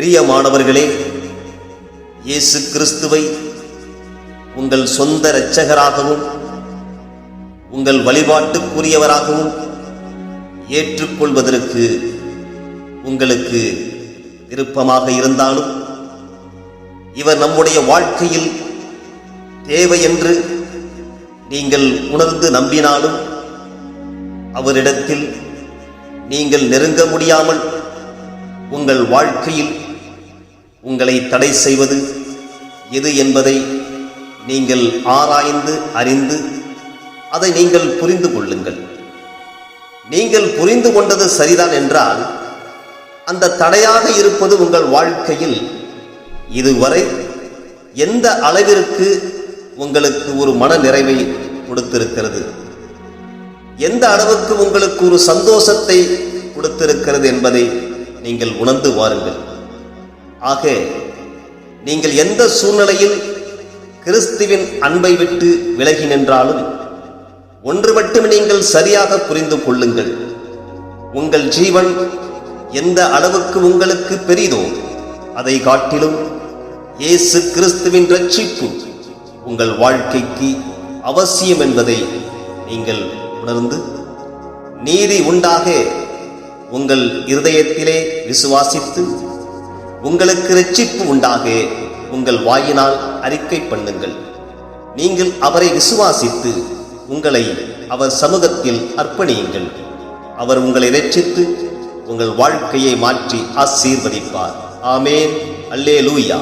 பிரியமானவர்களே இயேசு கிறிஸ்துவை உங்கள் சொந்த இரட்சகராகவும் உங்கள் வழிபாட்டுக்குரியவராகவும் ஏற்றுக்கொள்வதற்கு உங்களுக்கு விருப்பமாக இருந்தாலும் இவர் நம்முடைய வாழ்க்கையில் தேவை என்று நீங்கள் உணர்ந்து நம்பினாலும் அவரிடத்தில் நீங்கள் நெருங்க முடியாமல் உங்கள் வாழ்க்கையில் உங்களை தடை செய்வது எது என்பதை நீங்கள் ஆராய்ந்து அறிந்து அதை நீங்கள் புரிந்து கொள்ளுங்கள். நீங்கள் புரிந்து கொண்டது சரிதான் என்றால் அந்த தடையாக இருப்பது உங்கள் வாழ்க்கையில் இதுவரை எந்த அளவிற்கு உங்களுக்கு ஒரு மன நிறைவை கொடுத்திருக்கிறது? எந்த அளவுக்கு உங்களுக்கு ஒரு சந்தோஷத்தை கொடுத்திருக்கிறது என்பதை நீங்கள் உணர்ந்து வாருங்கள். ஆக நீங்கள் எந்த சூழ்நிலையில் கிறிஸ்துவின் அன்பை விட்டு விலகி நின்றாலும் ஒன்று மட்டும் நீங்கள் சரியாக புரிந்து கொள்ளுங்கள். உங்கள் ஜீவன் எந்த அளவுக்கு உங்களுக்கு பெரிதோ அதை காட்டிலும் இயேசு கிறிஸ்துவின் ரட்சிப்பு உங்கள் வாழ்க்கைக்கு அவசியம் என்பதை நீங்கள் உணர்ந்து நீதி உண்டாக உங்கள் இருதயத்திலே விசுவாசித்து உங்களுக்கு ரட்சிப்பு உண்டாக. உங்கள் வாயினால் அறிக்கை பண்ணுங்கள். நீங்கள் அவரை விசுவாசித்து உங்களை அவர் சமூகத்தில் அர்ப்பணியுங்கள். அவர் உங்களை ரட்சித்து உங்கள் வாழ்க்கையை மாற்றி ஆசீர்வதிப்பார். ஆமேன். அல்லேலூயா.